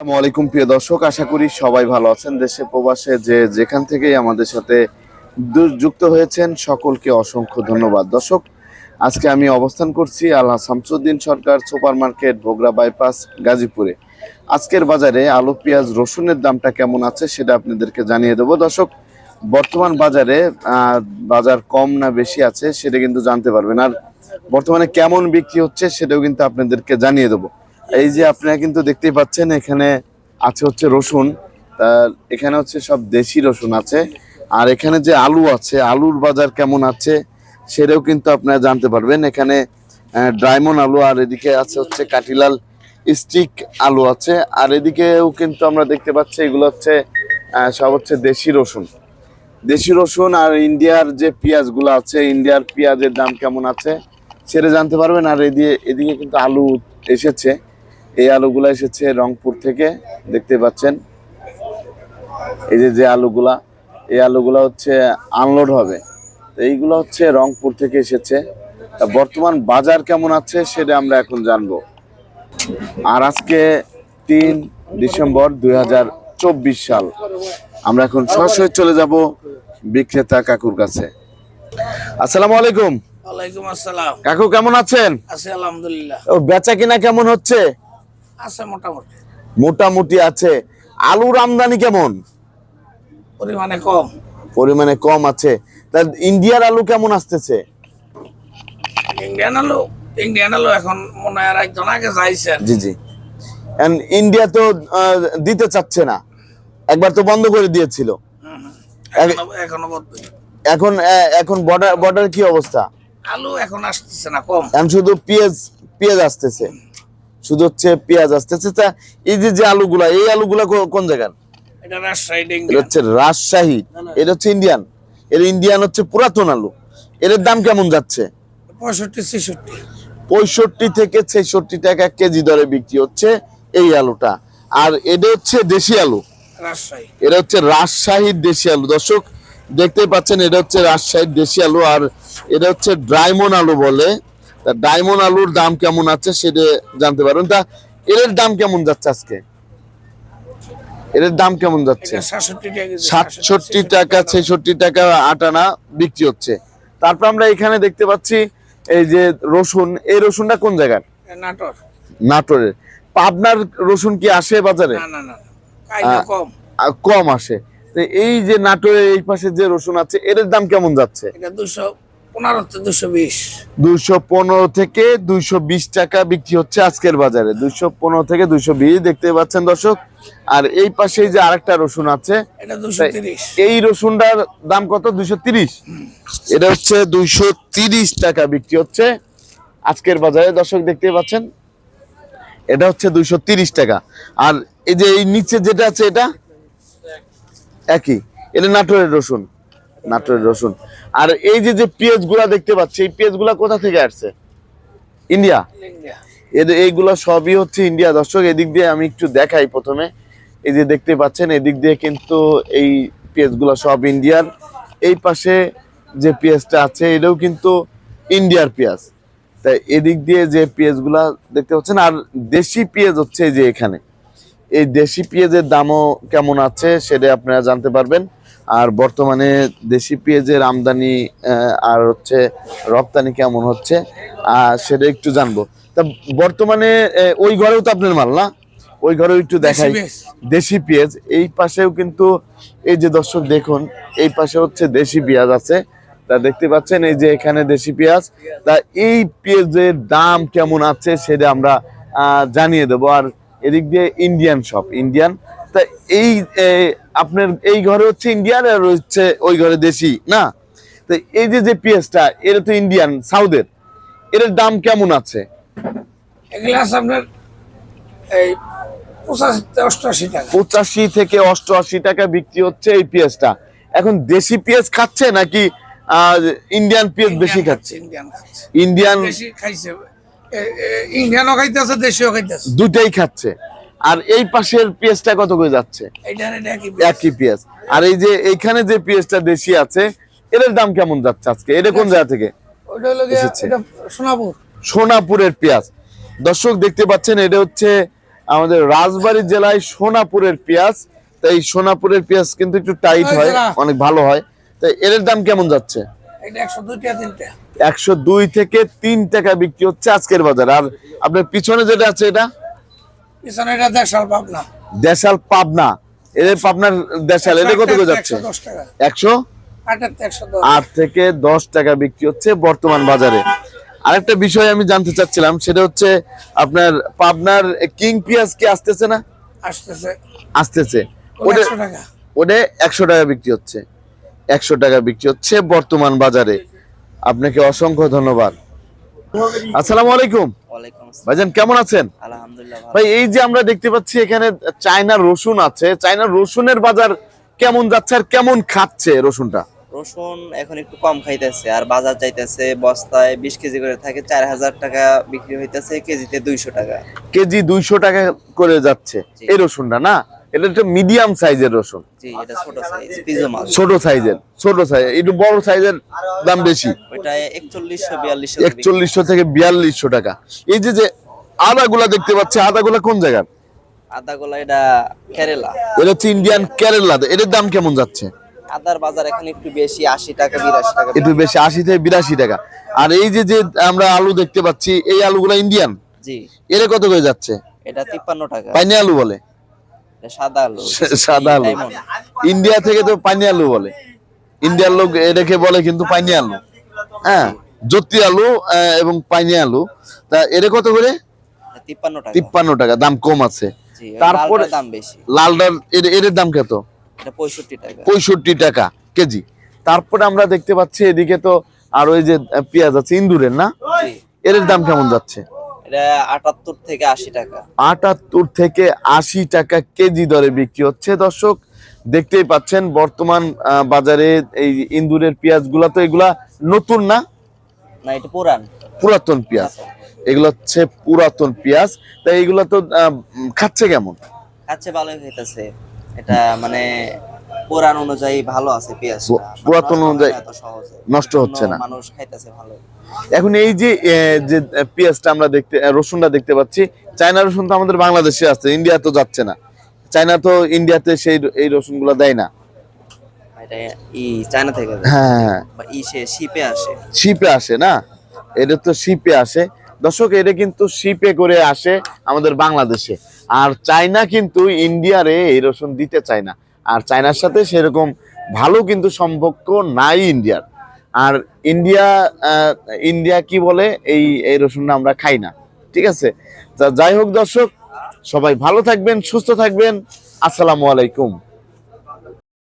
আসসালামু আলাইকুম, প্রিয় দর্শক। আশা করি সবাই ভালো আছেন। দেশে প্রবাসে যে যেখান থেকেই আমাদের সাথে যুক্ত হয়েছেন, সকলকে অসংখ্য ধন্যবাদ। দর্শক, আজকে আমি অবস্থান করছি আল্লাহ Shamsuddin Sarkar super market Bhogra bypass, গাজীপুরে। আজকের বাজারে আলু, পেঁয়াজ, রসুনের দামটা কেমন আছে সেটা আপনাদেরকে জানিয়ে দেবো। দর্শক, বর্তমান বাজারে বাজার কম না বেশি আছে সেটা কিন্তু জানতে পারবেন। আর বর্তমানে কেমন বিক্রি হচ্ছে সেটাও কিন্তু আপনাদেরকে জানিয়ে দেবো। এই যে আপনারা কিন্তু দেখতেই পাচ্ছেন, এখানে আছে হচ্ছে রসুন। তার এখানে হচ্ছে সব দেশি রসুন আছে। আর এখানে যে আলু আছে, আলুর বাজার কেমন আছে সেটাও কিন্তু আপনারা জানতে পারবেন। এখানে ড্রাইমন আলু আর এদিকে আছে হচ্ছে কাটিলাল স্টিক আলু আছে। আর এদিকেও কিন্তু আমরা দেখতে পাচ্ছি এগুলো হচ্ছে সব হচ্ছে দেশি রসুন। দেশি রসুন আর ইন্ডিয়ার যে পেঁয়াজগুলো আছে, ইন্ডিয়ার পেঁয়াজের দাম কেমন আছে সেটা জানতে পারবেন। আর এদিকে এদিকে কিন্তু আলু এসেছে। এই আলুগুলা এসেছে রংপুর থেকে দেখতে পাচ্ছেন। এই যে যে আলুগুলা এই আলুগুলা হচ্ছে আনলোড হবে। এইগুলো হচ্ছে রংপুর থেকে এসেছে। বর্তমান বাজার কেমন আছে সেটা আমরা এখন জানব। আর আজকে তিন ডিসেম্বর দুই হাজার চব্বিশ সাল। আমরা এখন সরাসরি চলে যাব বিক্রেতা কাকুর কাছে। আসসালামু আলাইকুম। ওয়ালাইকুম আসসালাম। কাকু কেমন আছেন? আছে আলহামদুলিল্লাহ। ও বেচা কিনা কেমন হচ্ছে? আছে মোটামুটি। মোটামুটি আছে। আলুর আমদানি কেমন? পরিমাণে কম। পরিমাণে কম আছে। তা ইন্ডিয়ার আলু কেমন আসতেছে? ইন্ডিয়ান আলু ইন্ডিয়ান আলু এখন মনে হয় একজন আগে যাইছেন জি জি। ইন্ডিয়া তো দিতে চাচ্ছে না। একবার তো বন্ধ করে দিয়েছিল। এখনও এখনও এখন এখন বর্ডার বর্ডার কি অবস্থা? আলু এখন আসতেছে না কম। এখন শুধু পেঁয়াজ পেঁয়াজ আসতেছে। শুধু হচ্ছে পেঁয়াজ আসতেছে তা এই যে যে আলুগুলা এই আলুগুলা কোন জায়গার? এটা রাজশাহী হচ্ছে রাজশাহী। এটা হচ্ছে ইন্ডিয়ান এর ইন্ডিয়ান হচ্ছে পুরাতন আলু। এর দাম কেমন যাচ্ছে? পঁয়ষট্টি ছেষট্টি। পঁয়ষট্টি থেকে ছেষট্টি টাকা কেজি দরে বিক্রি হচ্ছে এই আলুটা। আর এটা হচ্ছে দেশি আলু। এটা হচ্ছে রাজশাহীর দেশি আলু। দর্শক দেখতে পাচ্ছেন এটা হচ্ছে রাজশাহীর দেশি আলু। আর এটা হচ্ছে ড্রাইমন আলু বলে। তা ডায়মন্ড আলুর দাম কেমন আছে সেটা জানতে পারবেন। তা এর দাম কেমন যাচ্ছে আজকে? এর দাম কেমন যাচ্ছে? সাতষট্টি টাকা ছেষট্টি টাকা আটানা বিক্রি হচ্ছে। তারপর আমরা এখানে দেখতে পাচ্ছি এই যে রসুন এই রসুনটা কোন জায়গার? নাটোর। নাটোরের। পাবনার রসুন কি আসে বাজারে? কম। আসে। এই যে নাটোরের এই পাশে যে রসুন আছে এর দাম কেমন যাচ্ছে? দুশো পনেরো দুশো বিশ। দুইশো পনেরো থেকে দুইশো বিশ টাকা বিক্রি হচ্ছে আজকের বাজারে। দুইশো পনেরো থেকে দুইশো বিশ দেখতে পাচ্ছেন দর্শক। আর এই পাশে যে আরেকটা রসুন আছে এটা দুশো এই রসুনটার দাম কত? দুইশো তিরিশ। এটা হচ্ছে দুইশো তিরিশ টাকা বিক্রি হচ্ছে আজকের বাজারে। দর্শক দেখতে পাচ্ছেন? এটা হচ্ছে দুইশো তিরিশ টাকা। আর এই যে এই নিচে যেটা আছে এটা? একই। এটা নাটোরের রসুন। নাটোরের রসুন। আর এই যে যে পেঁয়াজগুলা দেখতে পাচ্ছি এই পেঁয়াজগুলা কোথা থেকে আসছে? ইন্ডিয়া? এইগুলো সবই হচ্ছে ইন্ডিয়া। দর্শক এদিক দিয়ে আমি একটু দেখাই প্রথমে। এই যে দেখতে পাচ্ছেন এদিক দিয়ে কিন্তু এই পেঁয়াজগুলো সব ইন্ডিয়ার। এই পাশে যে পেঁয়াজটা আছে এটাও কিন্তু ইন্ডিয়ার পেঁয়াজ। তাই এদিক দিয়ে যে পেঁয়াজগুলা দেখতে পাচ্ছেন আর দেশি পেঁয়াজ হচ্ছে এই যে এখানে। এই দেশি পেঁয়াজের দামও কেমন আছে সেটা আপনারা জানতে পারবেন। আর বর্তমানে দেশি পেঁয়াজের আমদানি আর হচ্ছে রপ্তানি কেমন হচ্ছে আহ, সেটা একটু জানব। তা বর্তমানে ওই ঘরেও তো আপনার মাল না? ওই ঘরেও একটু দেখাই। দেশি পেঁয়াজ। এই পাশেও কিন্তু এই যে দর্শক দেখুন এই পাশে হচ্ছে দেশি পেঁয়াজ আছে। তা দেখতে পাচ্ছেন এই যে এখানে দেশি পেঁয়াজ। তা এই পেঁয়াজের দাম কেমন আছে সেটা আমরা আহ, জানিয়ে দেবো। আর এদিক দিয়ে ইন্ডিয়ান শপ ইন্ডিয়ান তা এই আপনার এই ঘরে হচ্ছে ইন্ডিয়ান আর হচ্ছে ওই ঘরে দেশি না? তো এই যে যে পেঁয়াজটা এটা তো ইন্ডিয়ান সাউথের এর দাম কেমন আছে? এগুলো আপনার এই পঁচাশি থেকে অষ্টআশি টাকা। বিক্রি হচ্ছে এই পেঁয়াজটা। এখন দেশি পেঁয়াজ খাচ্ছে নাকি ইন্ডিয়ান পেঁয়াজ বেশি খাচ্ছে ইন্ডিয়ান ইন্ডিয়ানও খাইতেছে দেশিও খাইতেছে। দুটাই খাচ্ছে। আর এই পাশের পেঁয়াজটা কত করে যাচ্ছে? একই পেঁয়াজ আর এই যে এইখানে যে পেঁয়াজটা দেশি আছে এর দাম কেমন যাচ্ছে আজকে? এটা কোন জায়গা থেকে সোনাপুর। সোনাপুরের পেঁয়াজ। দর্শক দেখতে পাচ্ছেন এটা হচ্ছে আমাদের রাজবাড়ী জেলায় সোনাপুরের পেঁয়াজ। তাই এই সোনাপুরের পেঁয়াজ কিন্তু একটু টাইট হয় অনেক ভালো হয়। তাই এর দাম কেমন যাচ্ছে? একশো দুই থেকে তিন টাকা বিক্রি হচ্ছে আজকের বাজার। আর আপনার পিছনে যেটা আছে এটা? পিছনে এটা দেড়শাল পাবনা। দেশাল পাবনা। এদের পাবনার দেশাল এটা কত করে যাচ্ছে? একশো দশ টাকা। একশো? আটের তো একশো দশ। আট থেকে দশ টাকা বিক্রি হচ্ছে বর্তমান বাজারে। আরেকটা বিষয় আমি জানতে চাচ্ছিলাম সেটা হচ্ছে আপনার পাবনার কিং পেঁয়াজ কি আসতেছে না? আসতেছে। আসতেছে। ওটা ওটা একশো টাকা বিক্রি হচ্ছে। একশো টাকা বিক্রি হচ্ছে বর্তমান বাজারে। আপনাকে অসংখ্য ধন্যবাদ। আসসালামু আলাইকুম। ভাইজান কেমন আছেন? আলহামদুলিল্লাহ ভাই এই যে আমরা দেখতে পাচ্ছি এখানে চায়না রসুন আছে। চায়না রসুনের বাজার কেমন যাচ্ছে আর কেমন খাচ্ছে রসুনটা? রসুন এখন একটু কম খাইতেছে আর বাজার যাইতেছে বস্তায় বিশ কেজি করে থাকে চার হাজার টাকা বিক্রি হইতেছে কেজিতে দুইশো টাকা। কেজি দুইশো টাকা করে যাচ্ছে। এই রসুনটা না? এটা একটা মিডিয়াম সাইজের রসুন। জি এটা ছোট সাইজ পিজো ছোট সাইজের ছোট সাইজ একটু বড় সাইজের দাম বেশি। একচল্লিশশো থেকে বিয়াল্লিশশো টাকা। এই যে যে আদাগুলা দেখতে পাচ্ছি আদাগুলা কোন জায়গার? আদা গোলা এটা কেরালা। এটা হচ্ছে ইন্ডিয়ান কেরালা এটার দাম কেমন যাচ্ছে? আদার বাজার এখন একটু বেশি আশি টাকা বিরাশি টাকা একটু বেশি আশি থেকে বিরাশি টাকা। আর এই যে যে আমরা আলু দেখতে পাচ্ছি এই আলুগুলা ইন্ডিয়ান জি। এর কত করে যাচ্ছে? এটা তিপ্পান্ন টাকা। পাইনি আলু বলে। সাদা আলু সাদা আলু। ইন্ডিয়া থেকে তো পানি আলু বলে। ইন্ডিয়ার লোক এটাকে বলে কিন্তু পানি আলু। হ্যাঁ জ্যোতি আলু এবং পানি আলু। তা এর কত করে? তিপ্পান্ন টাকা। তিপ্পান্ন টাকা দাম কম আছে। তারপরে- তারপরে দাম বেশি। লালডার এর এর দাম কত? পঁয়ষট্টি টাকা। পঁয়ষট্টি টাকা কেজি। তারপরে আমরা দেখতে পাচ্ছি এদিকে তো আর ওই যে পেঁয়াজ আছে ইন্দুরের না? এর দাম কেমন যাচ্ছে? এটা আটাত্তর থেকে আশি টাকা। আটাত্তর থেকে আশি টাকা কেজি দরে বিক্রি হচ্ছে। দর্শক দেখতেই পাচ্ছেন বর্তমান বাজারে এই ইন্দুরের পেঁয়াজগুলা তো এগুলা নতুন না? না এটা পুরান। পুরাতন পেঁয়াজ। এগুলো হচ্ছে পুরাতন পেঁয়াজ। তাই এগুলা তো খাচ্ছে কেমন? খাচ্ছে ভালোই খাইতেছে এটা মানে পুরান অনুযায়ী ভালো আছে পেঁয়াজটা পুরাতন হয় অনুযায়ী নষ্ট হচ্ছে না। মানুষ খাইতেছে ভালো এখন এই যে যে পেঁয়াজটা আমরা দেখতে রসুনটা দেখতে পাচ্ছি চায়না রসুন তো আমাদের বাংলাদেশে আছে ইন্ডিয়া তো যাচ্ছে না। চায়না তো ইন্ডিয়াতে সেই এই রসুন দেয় না। চায়না থেকে। হ্যাঁ সে শিপে আসে। শিপে আসে না? এটা তো শিপে আসে। দর্শক এটা কিন্তু শিপে করে আসে আমাদের বাংলাদেশে। আর চায়না কিন্তু ইন্ডিয়ারে এই রসুন দিতে চায় না। আর চায়নার সাথে সেরকম ভালো কিন্তু সম্পর্ক নাই ইন্ডিয়ার। আর ইন্ডিয়া ইন্ডিয়া কি বলে? এই এই রসুনটা আমরা খাই না। ঠিক আছে? যাই হোক দর্শক, সবাই ভালো থাকবেন, সুস্থ থাকবেন। আসসালামু আলাইকুম।